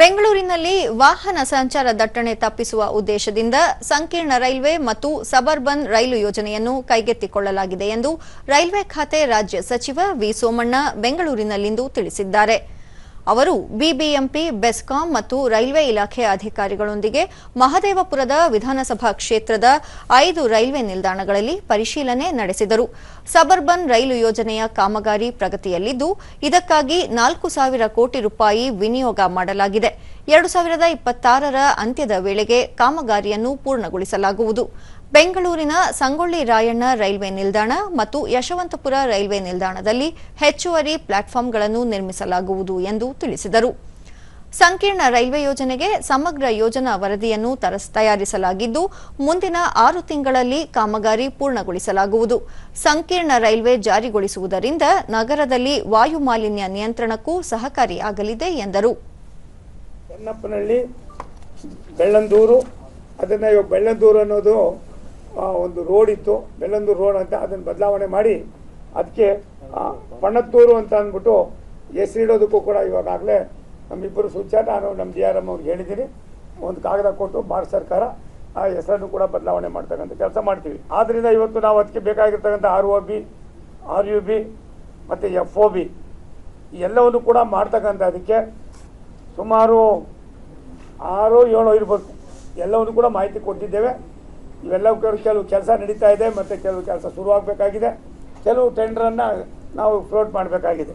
ಬೆಂಗಳೂರಿನಲ್ಲಿ ವಾಹನ ಸಂಚಾರ ದಟ್ಟಣೆ ತಪ್ಪಿಸುವ ಉದ್ದೇಶದಿಂದ ಸಂಕೀರ್ಣ ರೈಲ್ವೆ ಮತ್ತು ಸಬರ್ಬನ್ ರೈಲು ಯೋಜನೆಯನ್ನು ಕೈಗೆತ್ತಿಕೊಳ್ಳಲಾಗಿದೆ ಎಂದು ರೈಲ್ವೆ ಖಾತೆ ರಾಜ್ಯ ಸಚಿವ ವಿ ಸೋಮಣ್ಣ ಬೆಂಗಳೂರಿನಲ್ಲಿಂದು ತಿಳಿಸಿದ್ದಾರೆ. ಅವರು ಬಿಬಿಎಂಪಿ, ಬೆಸ್ಕಾಂ ಮತ್ತು ರೈಲ್ವೆ ಇಲಾಖೆ ಅಧಿಕಾರಿಗಳೊಂದಿಗೆ ಮಹದೇವಪುರದ ವಿಧಾನಸಭಾ ಕ್ಷೇತ್ರದ ಐದು ರೈಲ್ವೆ ನಿಲ್ದಾಣಗಳಲ್ಲಿ ಪರಿಶೀಲನೆ ನಡೆಸಿದರು. ಸಬರ್ಬನ್ ರೈಲು ಯೋಜನೆಯ ಕಾಮಗಾರಿ ಪ್ರಗತಿಯಲ್ಲಿದ್ದು, ಇದಕ್ಕಾಗಿ ನಾಲ್ಕು ಸಾವಿರ ಕೋಟಿ ರೂಪಾಯಿ ವಿನಿಯೋಗ ಮಾಡಲಾಗಿದೆ. ಎರಡು ಸಾವಿರದ ಇಪ್ಪತ್ತಾರರ ಅಂತ್ಯದ ವೇಳೆಗೆ ಕಾಮಗಾರಿಯನ್ನು ಪೂರ್ಣಗೊಳಿಸಲಾಗುವುದು. ಬೆಂಗಳೂರಿನ ಸಂಗೊಳ್ಳಿ ರಾಯಣ್ಣ ರೈಲ್ವೆ ನಿಲ್ದಾಣ ಮತ್ತು ಯಶವಂತಪುರ ರೈಲ್ವೆ ನಿಲ್ದಾಣದಲ್ಲಿ ಹೆಚ್ಚುವರಿ ಪ್ಲಾಟ್ಫಾರ್ಮ್ಗಳನ್ನು ನಿರ್ಮಿಸಲಾಗುವುದು ಎಂದು ತಿಳಿಸಿದರು. ಸಂಕೀರ್ಣ ರೈಲ್ವೆ ಯೋಜನೆಗೆ ಸಮಗ್ರ ಯೋಜನಾ ವರದಿಯನ್ನು ತಯಾರಿಸಲಾಗಿದ್ದು, ಮುಂದಿನ ಆರು ತಿಂಗಳಲ್ಲಿ ಕಾಮಗಾರಿ ಪೂರ್ಣಗೊಳಿಸಲಾಗುವುದು. ಸಂಕೀರ್ಣ ರೈಲ್ವೆ ಜಾರಿಗೊಳಿಸುವುದರಿಂದ ನಗರದಲ್ಲಿ ವಾಯು ಮಾಲಿನ್ಯ ನಿಯಂತ್ರಣಕ್ಕೂ ಸಹಕಾರಿಯಾಗಲಿದೆ ಎಂದರು. ಬೆಳ್ಳಂದೂರು, ಅದನ್ನು ಬೆಳ್ಳಂದೂರು ಅನ್ನೋದು ಒಂದು ರೋಡ್ ಇತ್ತು. ಬೆಳ್ಳಂದೂರು ರೋಡ್ ಅಂತ ಅದನ್ನು ಬದಲಾವಣೆ ಮಾಡಿ, ಅದಕ್ಕೆ ಪಣತ್ತೂರು ಅಂತ ಅಂದ್ಬಿಟ್ಟು ಹೆಸರಿಡೋದಕ್ಕೂ ಕೂಡ ಇವಾಗಲೇ ನಮ್ಮಿಬ್ಬರು ಸೂಚನೆ ನಾನು ನಮ್ಮ ಡಿ ಆರ್ ಎಂ ಅವ್ರಿಗೆ ಹೇಳಿದ್ದೀನಿ. ಒಂದು ಕಾಗದ ಕೊಟ್ಟು ಭಾರತ ಸರ್ಕಾರ ಆ ಹೆಸರನ್ನು ಕೂಡ ಬದಲಾವಣೆ ಮಾಡ್ತಕ್ಕಂಥ ಕೆಲಸ ಮಾಡ್ತೀವಿ. ಆದ್ದರಿಂದ ಇವತ್ತು ನಾವು ಅದಕ್ಕೆ ಬೇಕಾಗಿರ್ತಕ್ಕಂಥ R O B, R U B ಮತ್ತು ಎಫ್ ಒ ಬಿ ಎಲ್ಲವನ್ನು ಕೂಡ ಮಾಡ್ತಕ್ಕಂಥ ಅದಕ್ಕೆ ಸುಮಾರು ಆರು, ಏಳು ಇರ್ಬೇಕು ಎಲ್ಲವನ್ನು ಕೂಡ ಮಾಹಿತಿ ಕೊಟ್ಟಿದ್ದೇವೆ. ಇವೆಲ್ಲವೂ ಕೆಲವು ಕೆಲವು ಕೆಲಸ ನಡೀತಾ ಇದೆ ಮತ್ತು ಕೆಲವು ಕೆಲಸ ಶುರುವಾಗಬೇಕಾಗಿದೆ. ಕೆಲವು ಟೆಂಡ್ರನ್ನು ನಾವು ಫ್ಲೋಟ್ ಮಾಡಬೇಕಾಗಿದೆ.